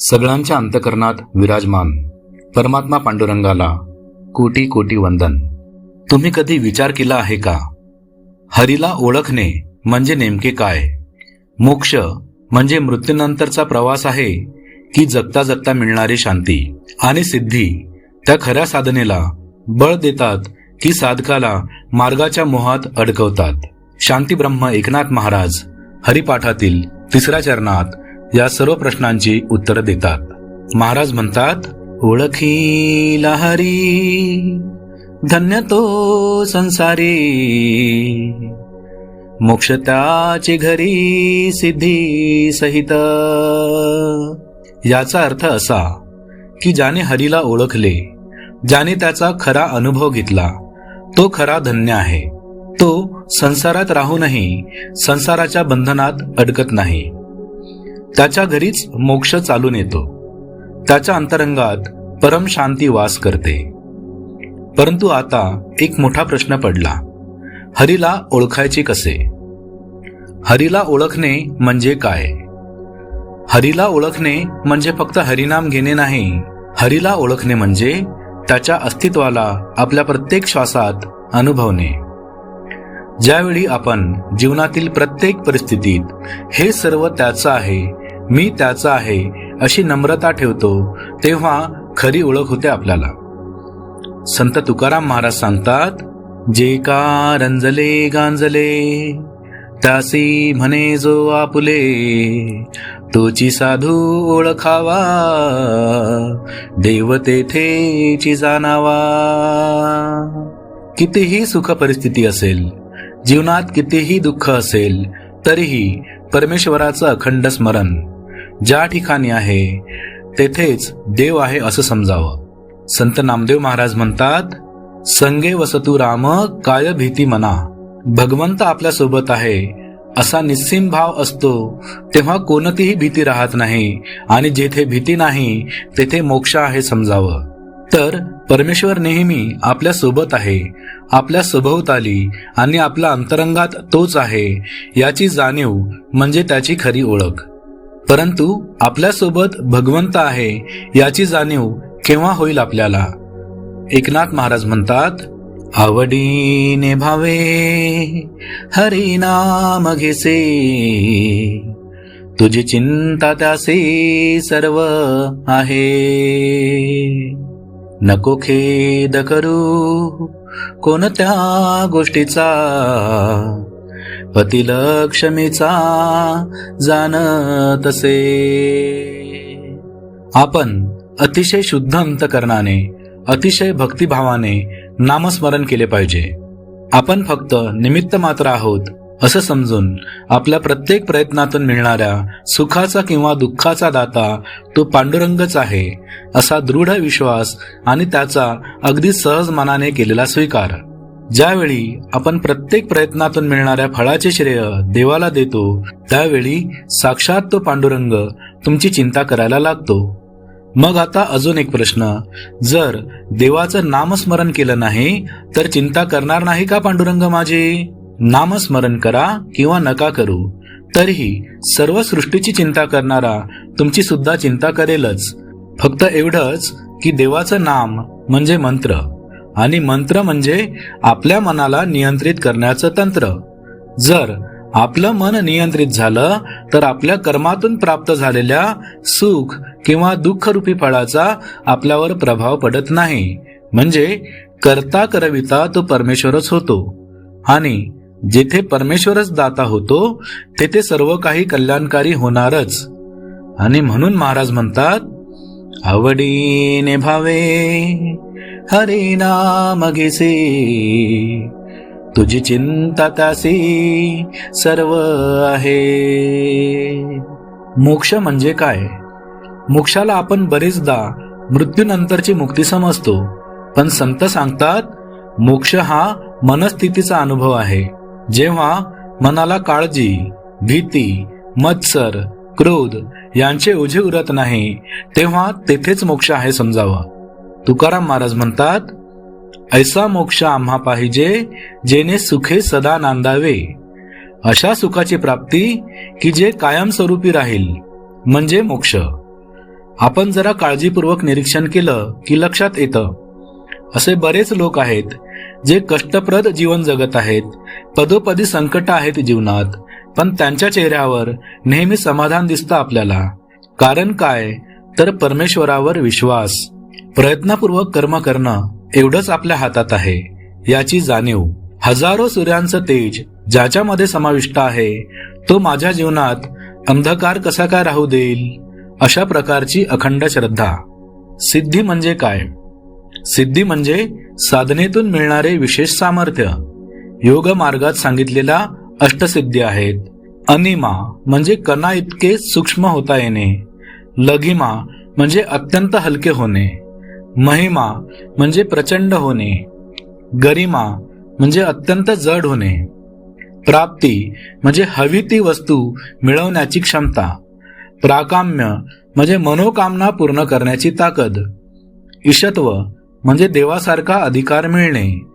सगळ्यांच्या अंतकरणात विराजमान परमात्मा पांडुरंगाला कोटी कोटी वंदन. तुम्ही कधी विचार केला आहे का? हरीला ओळखणे म्हणजे नेमके काय? मोक्ष म्हणजे मृत्यूनंतरचा प्रवास आहे की जगता जगता मिळणारी शांती आणि सिद्धी त्या खऱ्या साधनेला बळ देतात की साधकाला मार्गाच्या मोहात अडकवतात. शांती ब्रह्म एकनाथ महाराज हरिपाठातील तिसऱ्या चरणात या सर्व प्रश्नांची उत्तरं देतात. महाराज म्हणतात ओळखीला हरी धन्य तो संसारी. मोक्ष त्याची घरी सिद्धी सहित. याचा अर्थ असा की ज्याने हरीला ओळखले ज्याने त्याचा खरा अनुभव घेतला तो खरा धन्य आहे. तो संसारात राहूनही संसाराच्या बंधनात अडकत नाही. त्याच्या घरीच मोक्ष चालून येतो. त्याच्या अंतरंगात परम शांती वास करते. परंतु आता एक मोठा प्रश्न पडला. हरीला ओळखायचे कसे? हरीला ओळखणे म्हणजे काय? हरीला ओळखणे म्हणजे फक्त हरिनाम घेणे नाही. हरीला ओळखणे म्हणजे त्याच्या अस्तित्वाला आपल्या प्रत्येक श्वासात अनुभवणे. ज्यावेळी आपण जीवनातील प्रत्येक परिस्थितीत हे सर्व त्याचं आहे मी त्याचा आहे अशी नम्रता ठेवतो तेव्हा खरी ओळख होते आपल्याला. संत तुकाराम महाराज सांगतात जे का रंजले गांजले त्यासी म्हणे जो आपुले तोची साधू ओळखावा देव तेथेची जाणावा. कितीही सुख परिस्थिती असेल जीवनात कितीही दुःख असेल तरीही परमेश्वराचं अखंड स्मरण ज्या ठिकाणी आहे तेथेच देव आहे असं समजावं. संत नामदेव महाराज म्हणतात संगे वसतू राम काय भीती मना. भगवंत आपल्यासोबत आहे असा निस्सीम भाव असतो तेव्हा कोणतीही भीती राहत नाही आणि जेथे भीती नाही तेथे मोक्ष आहे समजावं. तर परमेश्वर नेहमी आपल्यासोबत आहे आपल्या सभोवताली आणि आपल्या अंतरंगात तोच आहे याची जाणीव म्हणजे त्याची खरी ओळख. परंतु आपल्यासोबत भगवंत आहे याची जाणीव केव्हा होईल आपल्याला? एकनाथ महाराज म्हणतात आवडीने भावे हरिनाम घेसे. तुझी चिंता त्यासे सर्व आहे. नको खेद करू कोणत्या गोष्टीचा. पतिलक्ष्मीचा जाण तसे आपण अतिशय शुद्ध अंतकरणाने अतिशय भक्तिभावाने नामस्मरण केले पाहिजे. आपण फक्त निमित्त मात्र आहोत असं समजून आपल्या प्रत्येक प्रयत्नातून मिळणाऱ्या सुखाचा किंवा दुःखाचा दाता तो पांडुरंगच आहे असा दृढ विश्वास आणि त्याचा अगदी सहज मनाने केलेला स्वीकार. ज्यावेळी आपण प्रत्येक प्रयत्नातून मिळणाऱ्या फळाचे श्रेय देवाला देतो त्यावेळी साक्षात तो पांडुरंग तुमची चिंता करायला लागतो. मग आता अजून एक प्रश्न. जर देवाचं नामस्मरण केलं नाही तर चिंता करणार नाही का पांडुरंग माझे? नामस्मरण करा किंवा नका करू. तरीही सर्व सृष्टीची चिंता करणारा तुमची सुद्धा चिंता करेलच. फक्त एवढंच की देवाचं नाम म्हणजे मंत्र. आणि मंत्र म्हणजे आपल्या मनाला नियंत्रित करण्याचं तंत्र. जर आपलं मन नियंत्रित झालं तर आपल्या कर्मातून प्राप्त झालेल्या सुख किंवा दुःखरूपी फळाचा आपल्यावर प्रभाव पडत नाही. म्हणजे करता करविता तो परमेश्वरच होतो. आणि जेथे परमेश्वरच दाता होतो तेथे सर्व काही कल्याणकारी होणारच. आणि म्हणून महाराज म्हणतात आवडीने भावे हरी नाम घेसे तुझी चिंता तासी सर्व आहे। मोक्ष म्हणजे काय? मोक्षाला आपण बरेचदा मृत्यूनंतरची मुक्ती समजतो पण संत सांगतात मोक्ष हा मनस्थितीचा अनुभव आहे. जेव्हा मनाला काळजी भीती मत्सर क्रोध यांचे ओझे उरत नाही तेव्हा तेथेच मोक्ष आहे समजावा. तुकाराम महाराज म्हणतात ऐसा मोक्ष आम्हा पाहिजे जेने सुखे सदा नांदावे. अशा सुखाची प्राप्ती की जे कायमस्वरूपी राहील म्हणजे मोक्ष. आपण जरा काळजीपूर्वक निरीक्षण केलं की लक्षात येतं. असे बरेच लोक आहेत जे कष्टप्रद जीवन जगत आहेत पदोपदी संकट आहेत जीवनात पण त्यांच्या चेहऱ्यावर नेहमी समाधान दिसतं आपल्याला. कारण काय? तर परमेश्वरावर विश्वास. प्रयत्नपूर्वक कर्म करणं एवढंच आपल्या हातात आहे. याची जाणीव हजारो सूर्यांचं तेज ज्याच्यामध्ये समाविष्ट आहे तो माझ्या जीवनात अंधकार कसा काय राहू देईल? अशा प्रकारची अखंड श्रद्धा. सिद्धी म्हणजे काय? सिद्धी म्हणजे साधनेतून मिळणारे विशेष सामर्थ्य. योग मार्गात सांगितलेला अष्टसिद्धी आहेत. अनिमा म्हणजे कणा इतके सूक्ष्म होता येणे. लघिमा म्हणजे अत्यंत हलके होणे. महिमा म्हणजे प्रचंड होणे गरिमा म्हणजे अत्यंत जड होणे प्राप्ती म्हणजे हवी ती वस्तू मिळवण्याची क्षमता प्राकाम्य म्हणजे मनोकामना पूर्ण करण्याची ताकद ईशत्व म्हणजे देवासारखा अधिकार मिळणे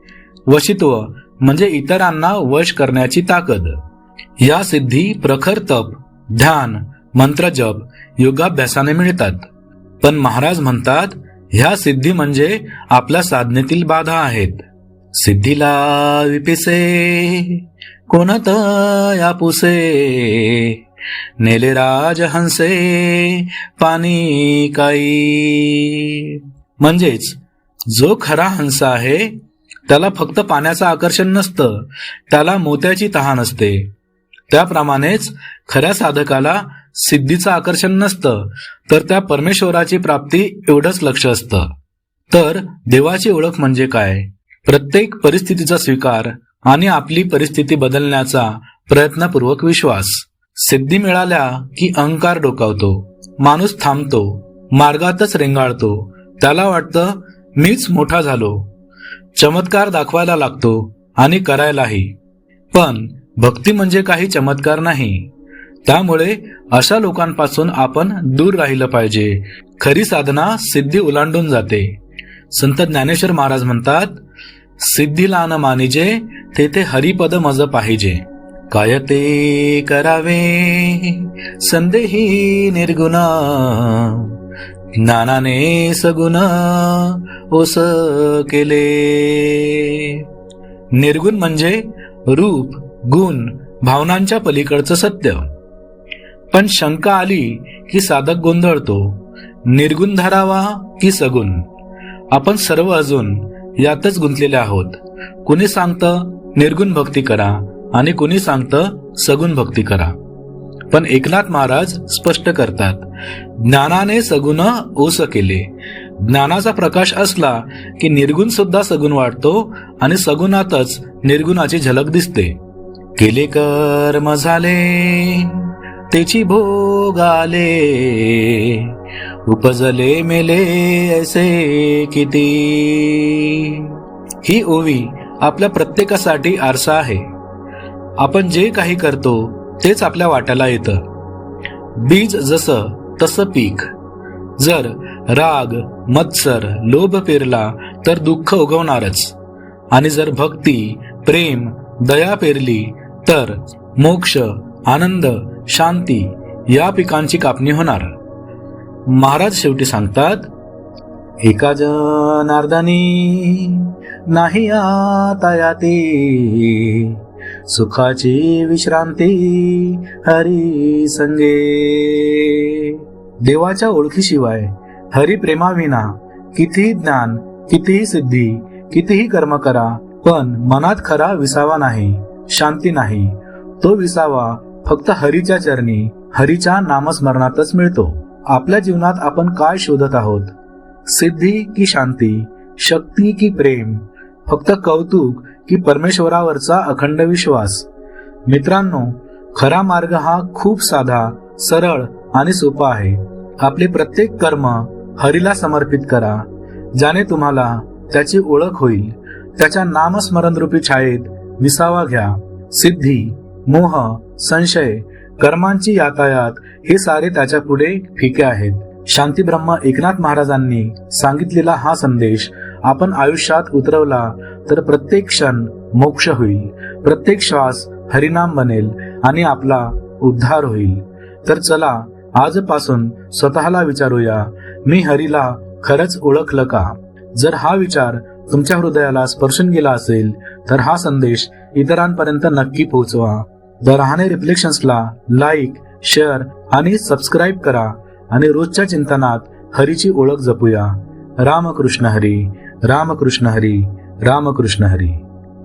वशित्व म्हणजे इतरांना वश करण्याची ताकद. या सिद्धी प्रखर तप ध्यान मंत्रजप योगाभ्यासाने मिळतात. पण महाराज म्हणतात ह्या सिद्धी म्हणजे आपल्या साधनेतील बाधा आहेत. सिद्धीला विपिसे कोणत यापुसे नेले राज हंसे पाणी काई म्हणजेच जो खरा हंस आहे त्याला फक्त पाण्याचं आकर्षण नसतं त्याला मोत्याची तहान असते. त्याप्रमाणेच खऱ्या साधकाला सिद्धीचं आकर्षण नसतं तर त्या परमेश्वराची प्राप्ती एवढंच लक्ष असतं. तर देवाची ओळख म्हणजे काय? प्रत्येक परिस्थितीचा स्वीकार आणि आपली परिस्थिती बदलण्याचा प्रयत्नपूर्वक विश्वास. सिद्धी मिळाल्या की अहंकार डोकावतो माणूस थांबतो मार्गातच रेंगाळतो त्याला वाटतं मीच मोठा झालो. चमत्कार दाखवायला लागतो आणि करायलाही. पण भक्ती म्हणजे काही चमत्कार नाही. त्यामुळे अशा लोकांपासून आपण दूर राहिलं पाहिजे. खरी साधना सिद्धी ओलांडून जाते. संत ज्ञानेश्वर महाराज म्हणतात सिद्धीला न मानिजे तेथे हरिपद मज पाहिजे. काय ते करावे संदेही निर्गुण. ज्ञानाने सगुण ओस केले. निर्गुण म्हणजे रूप गुण भावनांच्या पलीकडचं सत्य. पण शंका आली की साधक गोंधळतो. निर्गुण धरावा की सगुण? आपण सर्व अजून यातच गुंतलेले आहोत. कुणी सांगतं निर्गुण भक्ती करा आणि कुणी सांगतं सगुण भक्ती करा. पण एकनाथ महाराज स्पष्ट करतात ज्ञानाने सगुण ओस केले. ज्ञानाचा प्रकाश असला की निर्गुण सुद्धा सगुण वाटतो आणि सगुणातच निर्गुणाची झलक दिसते. केले कर्म झाले. त्याची भोग आले उपजले मेले असे किती. ही ओवी आपल्या प्रत्येकासाठी आरसा आहे. आपण जे काही करतो तेच आपल्या वाट्याला येतं. बीज जसं तसं पीक. जर राग मत्सर लोभ पेरला तर दुःख उगवणारच. आणि जर भक्ती प्रेम दया पेरली तर मोक्ष आनंद शांती या पिकांची कापणी होणार. महाराज शेवटी सांगतात एका जनार्दानी नाही आता याती. सुखाची विश्रांती हरी संगे. देवाच्या ओळखीशिवाय हरी प्रेमाविना कितीही ज्ञान कितीही सिद्धी कितीही कर्म करा पण मनात खरा विसावा नाही शांती नाही. तो विसावा फक्त हरीच्या चरणी हरीच्या नामस्मरणातच मिळतो. आपल्या जीवनात आपण काय शोधत आहोत? सिद्धी की शांती शक्ती की प्रेम फक्त कौतुक की परमेश्वरावरचा अखंड विश्वास? मित्रांनो खरा मार्ग हा खूप साधा सरळ आणि सोपा आहे. आपले प्रत्येक कर्म हरीला समर्पित करा ज्याने तुम्हाला त्याची ओळख होईल. त्याच्या नामस्मरण रूपी छायेत विसावा घ्या. सिद्धी मोह संशय कर्मांची यातायात हे सारे त्याच्या पुढे फिके आहेत. शांती ब्रह्म एकनाथ महाराजांनी सांगितलेला हा संदेश आपण आयुष्यात उतरवला तर प्रत्येक क्षण मोक्ष होईल. प्रत्येक श्वास हरिनाम बनेल आणि आपला उद्धार होईल. तर चला आजपासून स्वतःला विचारूया मी हरीला खरंच ओळखलं का? जर हा विचार तुमच्या हृदयाला स्पर्शून गेला असेल तर हा संदेश इतरांपर्यंत नक्की पोहोचवा. द राहणे रिफ्लेक्शन्सला लाईक शेअर आणि सबस्क्राईब करा आणि रोजच्या चिंतनात हरीची ओळख जपूया. रामकृष्ण हरी रामकृष्ण हरी रामकृष्ण हरी.